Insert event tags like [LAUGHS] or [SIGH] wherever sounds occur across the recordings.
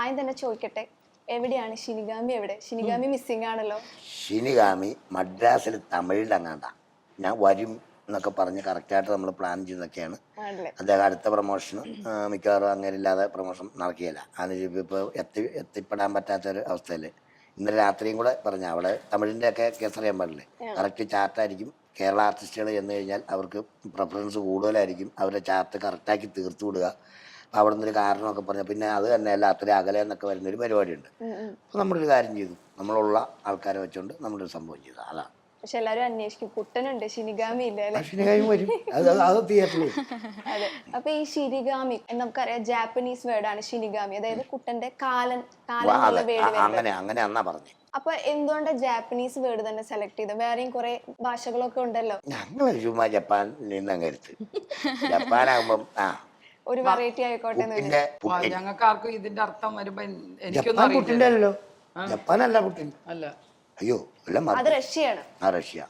ആദ്യം തന്നെ ചോദിക്കട്ടെ എവിടെയാണ് ഷിനിഗാമി എവിടെ? ഷിനിഗാമി മിസ്സിംഗ് ആണല്ലോ. ഷിനിഗാമി മദ്രാസിൽ തമിഴിലങ്ങാണ്ട. ഞാൻ വരും എന്നൊക്കെ പറഞ്ഞ് കറക്റ്റായിട്ട് നമ്മൾ പ്ലാൻ ചെയ്തൊക്കെയാണ് അദ്ദേഹം അടുത്ത പ്രൊമോഷൻ മിക്കവാറും അങ്ങനെ ഇല്ലാതെ പ്രൊമോഷൻ നടക്കുകയില്ല. അതിന് ഇപ്പോൾ എത്തി എത്തിപ്പെടാൻ പറ്റാത്തൊരു അവസ്ഥയിൽ ഇന്നലെ രാത്രിയും കൂടെ പറഞ്ഞു അവിടെ തമിഴിന്റെ ഒക്കെ കേസറിയാൻ പാടില്ലേ? കറക്റ്റ് ചാർട്ടായിരിക്കും കേരള ആർട്ടിസ്റ്റുകൾ എന്ന് കഴിഞ്ഞാൽ അവർക്ക് പ്രിഫറൻസ് കൂടുതലായിരിക്കും. അവരുടെ ചാർട്ട് കറക്റ്റാക്കി തീർത്തു വിടുക. അവിടെ നിന്നൊരു കാരണമൊക്കെ പറഞ്ഞു. പിന്നെ അത് തന്നെ അല്ല അത്രയും അകലെ എന്നൊക്കെ വരുന്നൊരു പരിപാടിയുണ്ട്. അപ്പോൾ നമ്മളൊരു കാര്യം ചെയ്തു. നമ്മളുള്ള ആൾക്കാരെ വെച്ചുകൊണ്ട് നമ്മളൊരു സംഭവം ചെയ്തു. അതാണ് പക്ഷെ എല്ലാരും അന്വേഷിക്കും. കുട്ടനുണ്ട് ഷിനിഗാമി ഇല്ല വരും. അത് തിയേറ്ററിൽ [LAUGHS] അപ്പൊ ഈ നമുക്കറിയാം ജാപ്പനീസ് വേർഡാണ് അതായത് കുട്ടന്റെ കാലൻ അങ്ങനെ അങ്ങനെ അന്നാ പറഞ്ഞു. അപ്പൊ എന്തുകൊണ്ടാ ജാപ്പനീസ് വേർഡ് തന്നെ സെലക്ട് ചെയ്തത്? വേറെയും കുറെ ഭാഷകളൊക്കെ ഉണ്ടല്ലോ. ഞങ്ങൾ ചുമ്മാ ജപ്പാനിൽ നിന്ന് അങ്ങ് എടുത്ത്. ജപ്പാനാകുമ്പം ആ ഒരു വെറൈറ്റി ആയിക്കോട്ടെ എന്ന് ആ, ഞങ്ങൾക്ക് ആർക്കും ഇതിന്റെ അർത്ഥം വരുമ്പോ എൻ- എനിക്കൊന്നും ജപ്പാൻ അറിയില്ല പുട്ടിന്റെ അല്ലല്ലോ ജപ്പാനല്ല പുട്ടിൻ അല്ല. അയ്യോ എല്ലാം അത് മറന്നു. റഷ്യയാണ്. ആ റഷ്യ.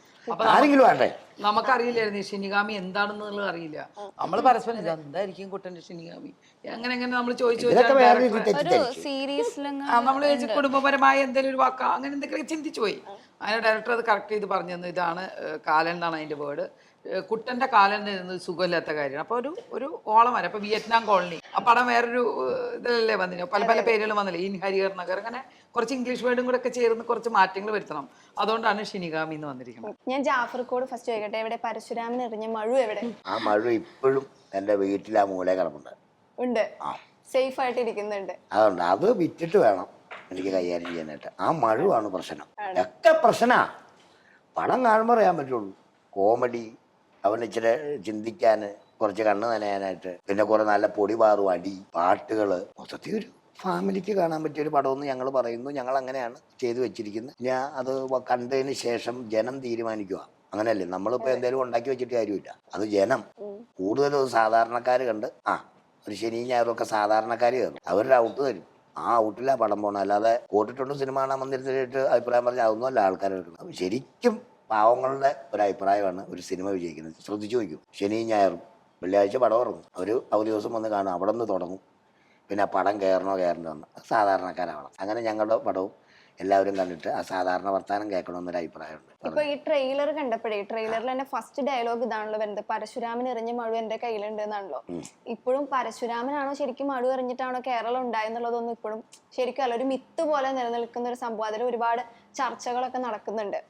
ആരെങ്കിലും വേണ്ടേ? നമുക്കറിയില്ലായിരുന്നു ഈ ഷിനിഗാമി എന്താണെന്നുള്ളത് അറിയില്ല. നമ്മൾ പരസ്പരം ഇത് എന്തായിരിക്കും കുട്ടന്റെ ഷിനിഗാമി? അങ്ങനെ അങ്ങനെ നമ്മൾ ചോദിച്ചു ഇതൊക്കെ വേറെ തെറ്റിദ്ധരിച്ചു. സീരീസിലങ്ങ് നമ്മൾ കുടുംബപരമായ എന്തെങ്കിലും ഒരു വാക്ക അങ്ങനെ എന്തെങ്കിലും ചിന്തിച്ചു പോയി. അതിന്റെ ഡയറക്ടർ അത് കറക്റ്റ് ചെയ്ത് പറഞ്ഞു തന്നു ഇതാണ് ഏഹ്, കാലൻ എന്നാണ് അതിന്റെ വേർഡ്. കുട്ടന്റെ കാലം എന്നത് സുഖമില്ലാത്ത കാര്യമാണ്. അപ്പോൾ ഒരു ഒരു ഓളം വരെ. അപ്പൊ വിയറ്റ്നാം കോളനി. ആ പടം വേറൊരു ഇതിലല്ലേ വന്നിന്? പല പല പേരുകൾ വന്നില്ലേ? ഇൻ ഹരിഹർ നഗർ. അങ്ങനെ കുറച്ച് ഇംഗ്ലീഷ് വേർഡും കൂടെ ഒക്കെ ചേർന്ന് കുറച്ച് മാറ്റങ്ങൾ വരുത്തണം. അതുകൊണ്ടാണ് ഷിനിഗാമി എന്ന് വന്നിരിക്കുന്നത്. ഞാൻ ജാഫർക്കോട് ഫസ്റ്റ് ചോദിക്കട്ടെ? എവിടെ? പരശുരാമൻ എറിഞ്ഞ മഴു എവിടെ? ആ മഴ ഇപ്പോഴും എന്റെ വീട്ടിൽ ആ മൂല കിടപ്പുണ്ട്. ഉണ്ട്. സേഫ് ആയിട്ട് ഇരിക്കുന്നുണ്ട്. അതുകൊണ്ട് അത് വിറ്റിട്ട് വേണം എനിക്ക് കൈകാര്യം ചെയ്യാനായിട്ട്. ആ മഴുവാണ് പ്രശ്നം. ഒക്കെ പ്രശ്നമാ പടം കാണുമ്പോൾ അറിയാൻ പറ്റുള്ളൂ. കോമഡി അവന് ഇച്ചിരി ചിന്തിക്കാൻ കുറച്ച് കണ്ണ് നനയാനായിട്ട് പിന്നെ കുറെ നല്ല പൊടി പാറും അടി പാട്ടുകൾ. മൊത്തത്തിൽ ഒരു ഫാമിലിക്ക് കാണാൻ പറ്റിയ ഒരു പടമെന്ന് ഞങ്ങൾ പറയുന്നു. ഞങ്ങൾ അങ്ങനെയാണ് ചെയ്തു വെച്ചിരിക്കുന്നത്. ഞാൻ അത് കണ്ടതിന് ശേഷം ജനം തീരുമാനിക്കുക. അങ്ങനെയല്ലേ? നമ്മളിപ്പോൾ എന്തെങ്കിലും ഉണ്ടാക്കി വെച്ചിട്ട് കാര്യമില്ല. അത് ജനം. കൂടുതലും സാധാരണക്കാർ കണ്ട് ആ ഒരു ശനി ഞായറൊക്കെ സാധാരണക്കാർ കയറും. അവരുടെ ഔട്ട് തരും. ആ ഔട്ടിലാ പടം പോകണം അല്ലാതെ കൂട്ടിട്ടുണ്ട് സിനിമ കാണാൻ വന്നിരുന്നിട്ട് അഭിപ്രായം പറഞ്ഞാൽ അതൊന്നും അല്ല ആൾക്കാർ എടുക്കുന്നത്. ശരിക്കും പാവങ്ങളുടെ ഒരു അഭിപ്രായമാണ് ഒരു സിനിമ വിജയിക്കുന്നത്. ശ്രദ്ധിച്ചു നോക്കും. ശനിയും ഞായറും വെള്ളിയാഴ്ച പടം ഇറങ്ങും. അവർ അവധി ദിവസം വന്ന് കാണും. അവിടെ നിന്ന് തുടങ്ങും. പിന്നെ ആ പടം കയറണോ കയറണ്ടോ എന്ന്. സാധാരണക്കാരാവണം. അങ്ങനെ ഞങ്ങളുടെ പടവും എല്ലാവരും കണ്ടിട്ട് ആ സാധാരണ വർത്താനം കേൾക്കണമെന്നൊരു അഭിപ്രായമുണ്ട്. ഇപ്പൊ ഈ ട്രെയിലർ കണ്ടപ്പോഴേ ട്രെയിലറിൽ തന്നെ ഫസ്റ്റ് ഡയലോഗ് ഇതാണല്ലോ വരുന്നത്. പരശുരാമൻ എറിഞ്ഞ മഴു എന്റെ കയ്യിലുണ്ട് എന്നാണല്ലോ ഇപ്പോഴും പരശുരാമനാണോ ശരിക്കും മഴു എറിഞ്ഞിട്ടാണോ കേരളം ഉണ്ടായെന്നുള്ളതൊന്നും ഇപ്പോഴും ശരിക്കും അല്ല ഒരു മിത്ത് പോലെ നിലനിൽക്കുന്ന ഒരു സംഭവം. അതിൽ ഒരുപാട് ചർച്ചകളൊക്കെ നടക്കുന്നുണ്ട്.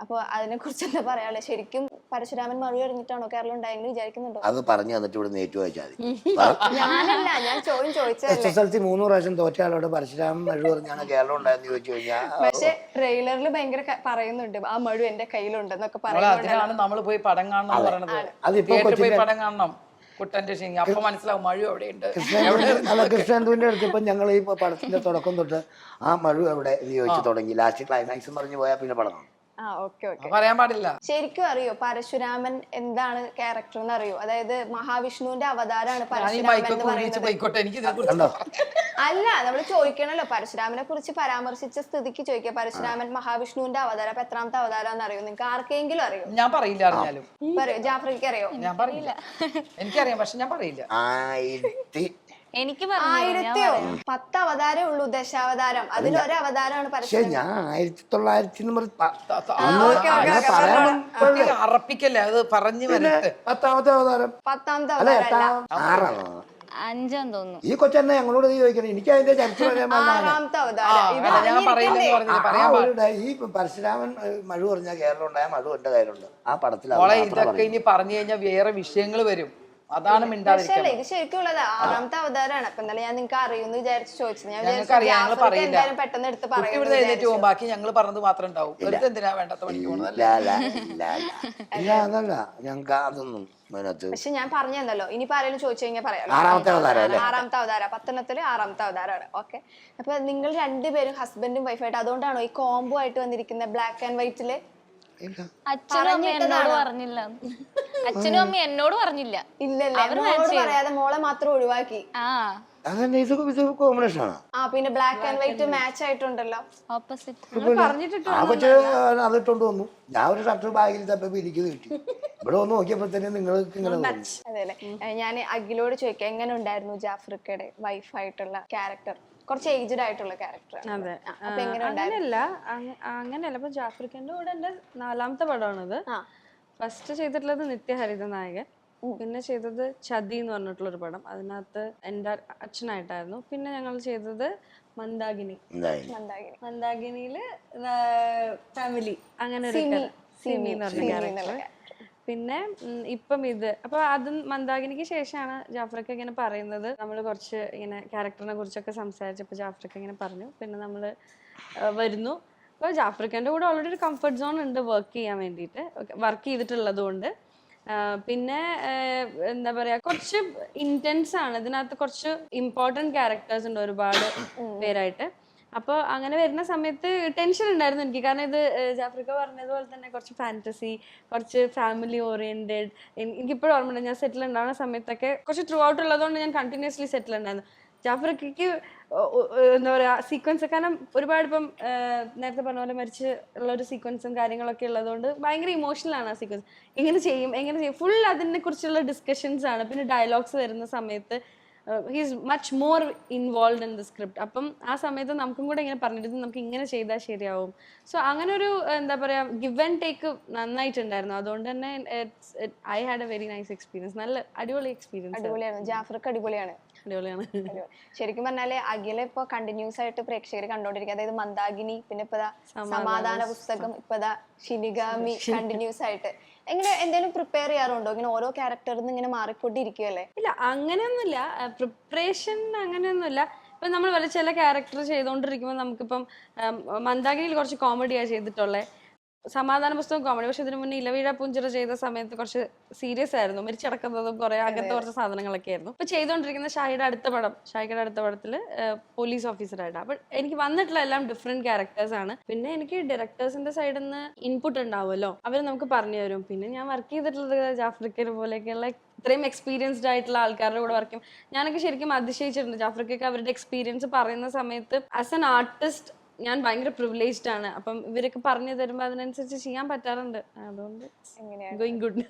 അപ്പൊ അതിനെ കുറിച്ച് എന്താ പറയാനുള്ളത്? ശരിക്കും പരശുരാമൻ മഴു എറിഞ്ഞിട്ടാണോ കേരളം ഉണ്ടായെന്ന് വിചാരിക്കുന്നുണ്ടോ? അത് പറഞ്ഞു തന്നിട്ട് ഇവിടെ നേറ്റു വെച്ചാൽ മതി. ഞാനല്ല ഞാൻ ചോദ്യം എസ് ചോദിച്ചതല്ലേ? എസ് എൽ സി മൂന്ന് പ്രാവശ്യം തോറ്റ ആളോട് പരശുരാമൻ മഴ പറഞ്ഞാണ് കേരളം ഉണ്ടായെന്ന് ചോദിച്ചു കഴിഞ്ഞാൽ പക്ഷെ ട്രെയിലറിൽ ഭയങ്കര ക- പറയുന്നുണ്ട് ആ മഴു എന്റെ കയ്യിലുണ്ടെന്നൊക്കെ പറയുന്നുണ്ട്. നമ്മൾ പോയി പടം കാണണം എന്ന് പറയണത്. അതിപ്പോ തിയേറ്ററിൽ പോയി പടം കാണണം. കുട്ടന്റെ ഷിനി അപ്പൊ മനസ്സിലാവും മഴ എവിടെയുണ്ട്? കൃഷ്ണ അല്ല കൃഷ്ണന്തുവിന്റെ അടുത്ത് ഇപ്പം ഞങ്ങൾ ഈ പടത്തിന്റെ തുടക്കം തൊട്ട് ആ മഴ അവിടെ എന്ന് ചോദിച്ചു തുടങ്ങി. ലാസ്റ്റ് ക്ലൈമാക്സ് പറഞ്ഞു പോയാൽ പിന്നെ പടം കാണും. ആ ഓക്കെ ഓക്കെ. പറയാൻ പാടില്ല. ശരിക്കും അറിയോ പരശുരാമൻ എന്താണ് ക്യാരക്ടർ എന്ന് അറിയോ? അതായത് മഹാവിഷ്ണുവിന്റെ അവതാരമാണ് പരശുരാമൻ എന്ന് പറയുന്നത്. പോയിക്കോട്ടെ എനിക്ക് അല്ല നമ്മൾ ചോദിക്കണല്ലോ പരശുരാമനെ കുറിച്ച് പരാമർശിച്ച സ്ഥിതിക്ക് ചോദിക്കുക പരശുരാമൻ മഹാവിഷ്ണുവിന്റെ അവതാരം അപ്പൊ എത്രാമത്തെ അവതാരം എന്ന് അറിയോ നിങ്ങൾക്ക് ആർക്കെങ്കിലും അറിയോ? ഞാൻ പറയില്ല അറിഞ്ഞാലും. പറയോ ജാഫ്രിക്ക് അറിയോ? ഞാൻ പറയില്ല. എനിക്കറിയാം പക്ഷെ ഞാൻ പറയില്ല. ആയിരത്തി എനിക്ക് പറഞ്ഞു ആയിരത്തിയോ പത്ത് അവതാരേ ഉള്ളൂ ദശാവതാരം ഒരു അവതാരമാണ് പക്ഷെ പരശുരാമൻ ഞാൻ ആയിരത്തി തൊള്ളായിരത്തി എന്ന് പറഞ്ഞ് പ- ത- ത- അന്ന് ഓക്കേ, ഓക്കേ, അങ്ങനെ പറയാൻ കുട്ടി അറപ്പിക്കല്ലേ അത് പറഞ്ഞു പിന്നെ വരട്ടെ പത്താമത്തെ അവതാരം പത്താമത്തെ അല്ലെ അവതാരം എട്ടാം ആറാണോ അഞ്ചാന്ന് തോന്നുന്നു ഈ കൊച്ചെന്നെ ഞങ്ങളോട് നീ ചോദിക്കണം എനിക്ക് അതിന്റെ ചരിത്രം അറിയാൻ പാടില്ല ആറാമത്തെ ആ, അവതാരം ഇത് അല്ല, ഞാൻ? പറഞ്ഞില്ല ആ പറയാൻ ഒരു ഡ- ഈ പരശുരാമൻ ഏഹ്, മഴു പറഞ്ഞ കേരളം ഉണ്ടായ മഴു എന്റെ കയ്യിലുണ്ട് ആ പടത്തിൽ അത് മോളെ മാത്രം ഇതൊക്കെ പറയും. ഇനി പറഞ്ഞു കഴിഞ്ഞാൽ വേറെ വിഷയങ്ങൾ വരും അതാണ് മിണ്ടാതിരിക്കുന്നത് അല്ലേ, ഇത് ശരിക്കും ഉള്ളതാ ആറാമത്തെ അവതാരമാണ്. അപ്പൊ ഞാൻ നിങ്ങൾക്ക് അറിയുമെന്ന് വിചാരിച്ച് ചോദിച്ചത് ഞാൻ വിചാരിച്ചു പെട്ടെന്ന് എടുത്ത് വിചാരിച്ചു. ബാക്കി ഞങ്ങൾ പറഞ്ഞത് മാത്രം ഉണ്ടാവും. എന്തിനാ വേണ്ടാത്ത പണിക്ക് അതല്ല. ഞങ്ങൾക്ക് അതൊന്നും പക്ഷെ ഞാൻ പറഞ്ഞല്ലോ ഇനി ആരെങ്കിലും ചോദിച്ചു കഴിഞ്ഞാൽ പറയാം. ആറാമത്തെ അവതാരം അല്ലേ? ആറാമത്തെ അവതാര പത്തനത്തിൽ ആറാമത്തെ അവതാരമാണ്. ഓക്കെ. അപ്പൊ നിങ്ങൾ രണ്ടുപേരും ഹസ്ബൻഡും വൈഫായിട്ട് അതുകൊണ്ടാണോ ഈ കോംബോ ആയിട്ട് വന്നിരിക്കുന്ന ബ്ലാക്ക് ആൻഡ് വൈറ്റിൽ അച്ഛനും എന്നോട് പറഞ്ഞില്ല. അച്ഛനും എന്നോട് പറഞ്ഞില്ല. ഇല്ലല്ലേ മോളോട് പറയാതെ മോളെ മാത്രം ഒഴിവാക്കി. ആ. അതന്നെ ഇത് ഇത് കോമ്പിനേഷൻ ആണ്? ആ പിന്നെ ബ്ലാക്ക് ആൻഡ് വൈറ്റ് മാച്ച് ആയിട്ടുണ്ടല്ലോ. ഓപ്പോസിറ്റ് ആ കൊച്ച് അതിട്ടോണ്ട് വന്നു. ഞാൻ ഒരു ഷർട്ട് ബാഗിൽ തപ്പി ഇരിക്കുന്നത് കിട്ടി ഇവിടെ വന്ന് നോക്കിയപ്പോഴത്തേനും നിങ്ങൾക്ക് ഇങ്ങനെ തോന്നി. അതെ അല്ലെ ഞാൻ അഖിലോട് ചോദിക്കാം എങ്ങനെ ഉണ്ടായിരുന്നു ജാഫ്രിക്കയുടെ വൈഫായിട്ടുള്ള ക്യാരക്ടർ കുറച്ച് ഏജ്ഡ് ആയിട്ടുള്ള ക്യാരക്ടർ അതെ. അങ്ങനെയല്ല. അങ്ങ- അങ്ങനെയല്ല. ഇപ്പൊ ജാഫർ ഖാന്റെ കൂടെ എന്റെ നാലാമത്തെ പടമാണിത്. ഫസ്റ്റ് ചെയ്തിട്ടുള്ളത് നിത്യഹരിത നായകൻ. പിന്നെ ചെയ്തത് ചതി എന്ന് പറഞ്ഞിട്ടുള്ള ഒരു പടം. അതിനകത്ത് എന്റെ അച്ഛനായിട്ടായിരുന്നു. പിന്നെ ഞങ്ങൾ ചെയ്തത് മന്ദാകിനി. എന്തായാലും മന്ദാകിനി. മന്ദാകിനിയിൽ ഫാമിലി. അങ്ങനെ ഒരു സിമി. എന്ന് പറഞ്ഞ ക്യാരക്ടർ പിന്നെ ഇപ്പം ഇത്. അപ്പൊ അത് മന്ദാകിനിക്ക് ശേഷമാണ് ജാഫ്രക്ക് ഇങ്ങനെ പറയുന്നത്. നമ്മൾ കുറച്ച് ഇങ്ങനെ ക്യാരക്ടറിനെ കുറിച്ചൊക്കെ സംസാരിച്ചപ്പോൾ ജാഫ്രക്ക് ഇങ്ങനെ പറഞ്ഞു. പിന്നെ നമ്മൾ വരുന്നു. അപ്പോൾ ജാഫ്രിക്കന്റെ കൂടെ ഓൾറെഡി ഒരു കംഫർട്ട് സോൺ ഉണ്ട് വർക്ക് ചെയ്യാൻ വേണ്ടിയിട്ട്. വർക്ക് ചെയ്തിട്ടുള്ളത് കൊണ്ട്. പിന്നെ എന്താ പറയാ കുറച്ച് ഇന്റൻസ് ആണ്. ഇതിനകത്ത് കുറച്ച് ഇമ്പോർട്ടന്റ് ക്യാരക്ടേഴ്സ് ഉണ്ട് ഒരുപാട് പേരായിട്ട്. അപ്പോൾ അങ്ങനെ വരുന്ന സമയത്ത് ടെൻഷൻ ഉണ്ടായിരുന്നു എനിക്ക്. കാരണം ഇത് ജാഫ്രിക്ക പറഞ്ഞതുപോലെ തന്നെ കുറച്ച് ഫാന്റസി കുറച്ച് ഫാമിലി ഓറിയന്റഡ് എനിക്കിപ്പോഴും ഓർമ്മയുണ്ട് ഞാൻ സെറ്റിൽ ഉണ്ടാവുന്ന സമയത്തൊക്കെ കുറച്ച് ത്രൂ ഔട്ട് ഉള്ളതുകൊണ്ട് ഞാൻ കണ്ടിന്യൂസ്ലി സെറ്റിൽ ഉണ്ടായിരുന്നു. ജാഫ്രിക്കയ്ക്ക് എന്താ പറയുക സീക്വൻസ് കാരണം ഒരുപാട് ഇപ്പം നേരത്തെ പറഞ്ഞ പോലെ മരിച്ച് ഉള്ള ഒരു സീക്വൻസും കാര്യങ്ങളൊക്കെ ഉള്ളതുകൊണ്ട് ഭയങ്കര ഇമോഷണൽ ആണ് ആ സീക്വൻസ് എങ്ങനെ ചെയ്യും എങ്ങനെ ചെയ്യും? ഫുൾ അതിനെ കുറിച്ചുള്ള ഡിസ്കഷൻസ് ആണ്. പിന്നെ ഡയലോഗ്സ് വരുന്ന സമയത്ത് he's much more involve in the script അപ്പം ആ സമയത്ത് നമുക്കും കൂടെ ഇങ്ങനെ പറഞ്ഞിട്ട് ഇത് നമുക്ക് ഇങ്ങനെ ചെയ്താൽ ശരിയാവും. സോ അങ്ങനെ ഒരു എന്താ പറയുക ഗിവ് ആൻഡ് ടേക്ക് നന്നായിട്ടുണ്ടായിരുന്നു. അതുകൊണ്ട് തന്നെ I had a very nice experience നല്ല അടിപൊളി എക്സ്പീരിയൻസ് അടിപൊളിയാണ്. ജാഫർക്ക് അടിപൊളിയാണ്. അടിപൊളിയാണ്. അടിപൊളി. ശരിക്കും പറഞ്ഞാൽ അഖില ഇപ്പൊ കണ്ടിന്യൂസ് ആയിട്ട് പ്രേക്ഷകർ കണ്ടോണ്ടിരിക്കുക അതായത് മന്ദാഗിനി പിന്നെ ഇപ്പതാ സമാധാന പുസ്തകം. ഇപ്പതാ ഷിനിഗാമി കണ്ടിന്യൂസ് ആയിട്ട്. എങ്ങനെ എന്തെങ്കിലും പ്രിപ്പയർ ചെയ്യാറുണ്ടോ? ഇങ്ങനെ ഓരോ ക്യാരക്ടറിൽ നിന്ന് ഇങ്ങനെ മാറിക്കൊണ്ടിരിക്കുകയല്ലേ ഇല്ല അങ്ങനെയൊന്നുമില്ല. പ്രിപ്പറേഷൻ അങ്ങനെയൊന്നുമില്ല. ഇപ്പം നമ്മൾ വല്ല ചില ക്യാരക്ടർ ചെയ്തുകൊണ്ടിരിക്കുമ്പോൾ നമുക്കിപ്പം മന്ദാകിനിയിൽ കുറച്ച് കോമഡിയാണ് ചെയ്തിട്ടുള്ളത് സമാധാന പുസ്തകം കോമഡി പക്ഷെ ഇതിനു മുന്നേ ഇലവീഴ പുഞ്ചിറ ചെയ്ത സമയത്ത് കുറച്ച് സീരിയസ് ആയിരുന്നു. മരിച്ചടക്കുന്നതും കുറെ അങ്ങനത്തെ കുറച്ച് സാധനങ്ങളൊക്കെ ആയിരുന്നു. ഇപ്പൊ ചെയ്തുകൊണ്ടിരിക്കുന്ന ഷായിയുടെ അടുത്ത പടം ഷായിയുടെ അടുത്ത പടത്തിൽ പോലീസ് ഓഫീസറായിട്ട് അപ്പൊ എനിക്ക് വന്നിട്ടുള്ള എല്ലാം ഡിഫറെന്റ് ക്യാരക്ടേഴ്സ് ആണ്. പിന്നെ എനിക്ക് ഡയറക്ടേഴ്സിന്റെ സൈഡിൽ നിന്ന് ഇൻപുട്ട് ഉണ്ടാവുമല്ലോ. അവർ നമുക്ക് പറഞ്ഞു തരും. പിന്നെ ഞാൻ വർക്ക് ചെയ്തിട്ടുള്ളത് ജാഫ്രിക്കർ പോലെയൊക്കെയുള്ള ഇത്രയും എക്സ്പീരിയൻസ്ഡ് ആയിട്ടുള്ള ആൾക്കാരുടെ കൂടെ വർക്ക് ചെയ്യും. ഞാനൊക്കെ ശരിക്കും അതിശയിച്ചിട്ടുണ്ട്. ജാഫ്രിക്കൊക്കെ അവരുടെ എക്സ്പീരിയൻസ് പറയുന്ന സമയത്ത് ആസ് എൻ ആർട്ടിസ്റ്റ് ഞാൻ ഭയങ്കര പ്രിവിലേജ്ഡ് ആണ്. അപ്പം ഇവരൊക്കെ പറഞ്ഞു തരുമ്പോൾ അതിനനുസരിച്ച് ചെയ്യാൻ പറ്റാറുണ്ട്. അതുകൊണ്ട് ഗോയിങ് ഗുഡ്